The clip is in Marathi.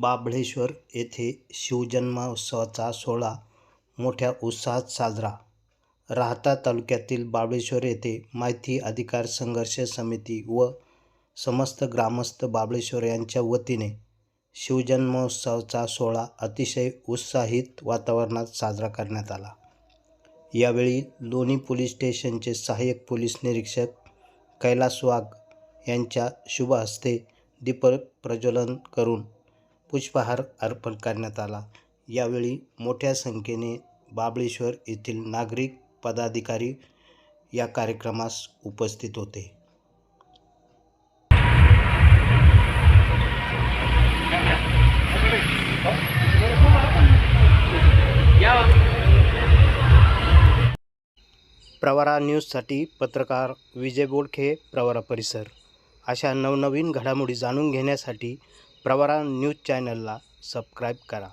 बाभळेश्वर येथे शिवजन्मोत्सवाचा सोहळा मोठ्या उत्साहात साजरा. राहता तालुक्यातील बाभळेश्वर येथे माहिती अधिकार संघर्ष समिती व समस्त ग्रामस्थ बाभळेश्वर यांच्या वतीने शिवजन्मोत्सवाचा सोहळा अतिशय उत्साहित वातावरणात साजरा करण्यात आला. यावेळी लोणी पोलीस स्टेशनचे सहाय्यक पोलीस निरीक्षक कैलास वाघ यांच्या शुभ हस्ते दीपक प्रज्वलन करून पुष्पहार अर्पण करण्यात आला. यावेळी मोठ्या संख्येने बाबळेश्वर येथील नागरिक पदाधिकारी या कार्यक्रमास उपस्थित होते. प्रवरा न्यूजसाठी पत्रकार विजय बोडखे प्रवरा परिसर. अशा नवनवीन घडामोडी जाणून घेण्यासाठी प्रवरा न्यूज चॅनलला सबस्क्राईब करा.